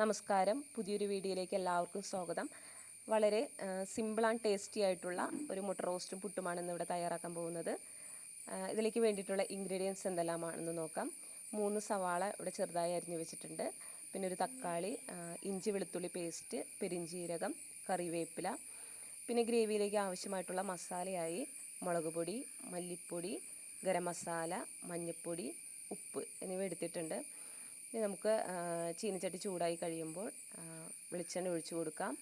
നമസ്കാരം. പുതിയൊരു വീഡിയോയിലേക്ക് എല്ലാവർക്കും സ്വാഗതം. വളരെ സിമ്പിൾ ആൻഡ് ടേസ്റ്റി ആയിട്ടുള്ള ഒരു മുട്ട റോസ്റ്റും പുട്ടുമാണ് ഇന്ന് ഇവിടെ തയ്യാറാക്കാൻ പോകുന്നത്. ഇതിലേക്ക് വേണ്ടിയിട്ടുള്ള ഇൻഗ്രീഡിയൻസ് എന്തെല്ലാമാണെന്ന് നോക്കാം. മൂന്ന് സവാള ഇവിടെ ചെറുതായി അരിഞ്ഞു വെച്ചിട്ടുണ്ട്. പിന്നെ ഒരു തക്കാളി ഇഞ്ചി വെളുത്തുള്ളി പേസ്റ്റ് പെരിഞ്ചീരകം കറിവേപ്പില. പിന്നെ ഗ്രേവിയിലേക്ക് ആവശ്യമായിട്ടുള്ള മസാലയായി മുളക് പൊടി മല്ലിപ്പൊടി ഗരം മസാല മഞ്ഞൾപ്പൊടി ഉപ്പ് എന്നിവ എടുത്തിട്ടുണ്ട്. ഇനി നമുക്ക് ചീനച്ചട്ടി ചൂടായി കഴിയുമ്പോൾ വെളിച്ചെണ്ണ ഒഴിച്ചു കൊടുക്കാം.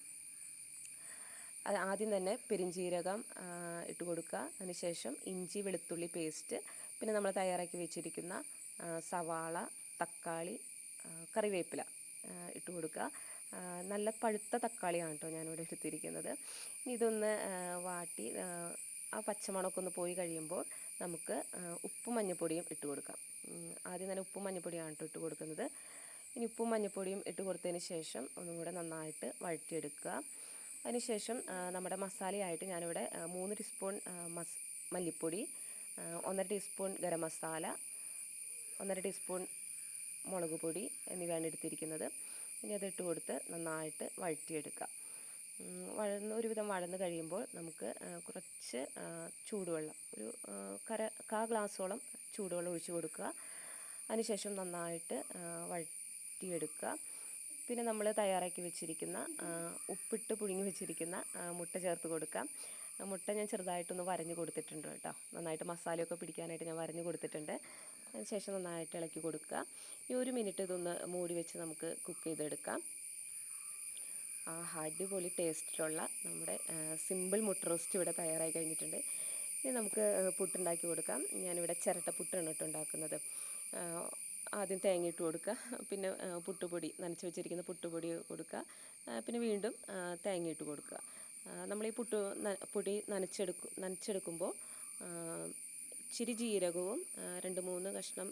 അത് ആദ്യം തന്നെ പെരിഞ്ജീരകം ഇട്ട് കൊടുക്കുക. അതിനുശേഷം ഇഞ്ചി വെളുത്തുള്ളി പേസ്റ്റ് പിന്നെ നമ്മൾ തയ്യാറാക്കി വെച്ചിരിക്കുന്ന സവാള തക്കാളി കറിവേപ്പില ഇട്ട് കൊടുക്കുക. നല്ല പഴുത്ത തക്കാളിയാണ് കേട്ടോ ഞാനിവിടെ എടുത്തിരിക്കുന്നത്. ഇതൊന്ന് വാട്ടി ആ, പച്ചമുളക് ഒന്ന് പോയി കഴിയുമ്പോൾ നമുക്ക് ഉപ്പും മഞ്ഞൾപ്പൊടിയും ഇട്ട് കൊടുക്കാം. ആദ്യം തന്നെ ഉപ്പും മഞ്ഞൾപ്പൊടിയാണ് കേട്ടോ ഇട്ട് കൊടുക്കുന്നത്. ഇനി ഉപ്പും മഞ്ഞൾപ്പൊടിയും ഇട്ട് കൊടുത്തതിന് ശേഷം ഒന്നും കൂടെ നന്നായിട്ട് വഴറ്റിയെടുക്കുക. അതിനുശേഷം ശേഷം നമ്മുടെ മസാലയായിട്ട് ഞാനിവിടെ മൂന്ന് ടീസ്പൂൺ മസ് മല്ലിപ്പൊടി ഒന്നര ടീസ്പൂൺ ഗരം മസാല ഒന്നര ടീസ്പൂൺ മുളക് പൊടി എന്നിവയാണ് എടുത്തിരിക്കുന്നത്. ഇനി അത് ഇട്ട് കൊടുത്ത് നന്നായിട്ട് വഴറ്റിയെടുക്കുക. വഴന്ന് ഒരുവിധം വഴന്ന് കഴിയുമ്പോൾ നമുക്ക് കുറച്ച് ചൂടുവെള്ളം ഒരു കര കാ ഗ്ലാസ്സോളം ചൂടുവെള്ളം ഒഴിച്ചു കൊടുക്കുക. അതിനുശേഷം നന്നായിട്ട് വഴറ്റിയെടുക്കുക. പിന്നെ നമ്മൾ തയ്യാറാക്കി വെച്ചിരിക്കുന്ന ഉപ്പിട്ട് പുഴുങ്ങി വെച്ചിരിക്കുന്ന മുട്ട ചേർത്ത് കൊടുക്കാം. മുട്ട ഞാൻ ചെറുതായിട്ടൊന്ന് വരഞ്ഞ് കൊടുത്തിട്ടുണ്ട് കേട്ടോ. നന്നായിട്ട് മസാലയൊക്കെ പിടിക്കാനായിട്ട് ഞാൻ വരഞ്ഞ് കൊടുത്തിട്ടുണ്ട്. അതിനുശേഷം നന്നായിട്ട് ഇളക്കി കൊടുക്കുക. ഈ ഒരു മിനിറ്റ് ഇതൊന്ന് മൂടി വെച്ച് നമുക്ക് കുക്ക് ചെയ്തെടുക്കാം. അടിപൊളി ടേസ്റ്റിലുള്ള നമ്മുടെ സിമ്പിൾ മുട്ട റോസ്റ്റ് ഇവിടെ തയ്യാറായി കഴിഞ്ഞിട്ടുണ്ട്. ഇനി നമുക്ക് പുട്ടുണ്ടാക്കി കൊടുക്കാം. ഞാനിവിടെ ചിരട്ട പുട്ടാണ് കേട്ടോ ഉണ്ടാക്കുന്നത്. ആദ്യം തേങ്ങ ഇട്ട് കൊടുക്കുക. പിന്നെ പുട്ടുപൊടി നനച്ച് വെച്ചിരിക്കുന്ന പുട്ടുപൊടി കൊടുക്കുക. പിന്നെ വീണ്ടും തേങ്ങ ഇട്ട് കൊടുക്കുക. നമ്മൾ ഈ പുട്ട് പൊടി നനച്ചെടുക്കും നനച്ചെടുക്കുമ്പോൾ ഇച്ചിരി ജീരകവും രണ്ട് മൂന്ന് കഷ്ണം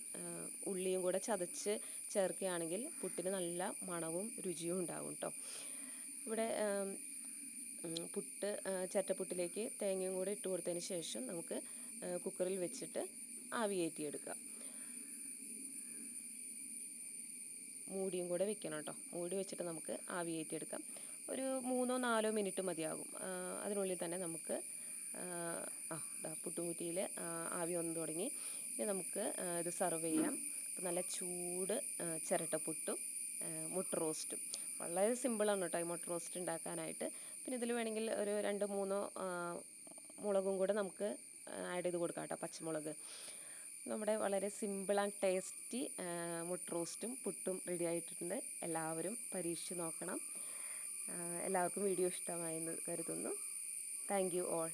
ഉള്ളിയും കൂടെ ചതച്ച് ചേർക്കുകയാണെങ്കിൽ പുട്ടിന് നല്ല മണവും രുചിയും ഉണ്ടാകും കേട്ടോ. ഇവിടെ പുട്ട് ചട്ടപ്പുട്ടിലേക്ക് തേങ്ങയും കൂടെ ഇട്ട് കൊടുത്തതിന് ശേഷം നമുക്ക് കുക്കറിൽ വെച്ചിട്ട് ആവിയേറ്റിയെടുക്കാം മൂടിയും കൂടെ വെക്കണം കേട്ടോ. മൂടി വെച്ചിട്ട് നമുക്ക് ആവിയേറ്റിയെടുക്കാം ഒരു മൂന്നോ നാലോ മിനിറ്റ് മതിയാകും അതിനുള്ളിൽ തന്നെ നമുക്ക് ആ, പുട്ടുകുറ്റിയിൽ ആവി വന്നു തുടങ്ങി. ഇനി നമുക്ക് ഇത് സെർവ് ചെയ്യാം. നല്ല ചൂട് ചിരട്ട ചിരട്ടപ്പുട്ടും മുട്ട റോസ്റ്റും. വളരെ സിമ്പിളാണ് കേട്ടോ ഈ മുട്ട റോസ്റ്റ് ഉണ്ടാക്കാനായിട്ട്. പിന്നെ ഇതിൽ വേണമെങ്കിൽ ഒരു രണ്ട് മൂന്നോ മുളകും കൂടെ നമുക്ക് ആഡ് ചെയ്ത് കൊടുക്കാം കേട്ടോ പച്ചമുളക്. നമ്മുടെ വളരെ സിമ്പിൾ ആൻഡ് ടേസ്റ്റി മുട്ട റോസ്റ്റും പുട്ടും റെഡി ആയിട്ടുണ്ട്. എല്ലാവരും പരീക്ഷിച്ച് നോക്കണം. എല്ലാവർക്കും വീഡിയോ ഇഷ്ടമായെന്ന് കരുതുന്നു. Thank you all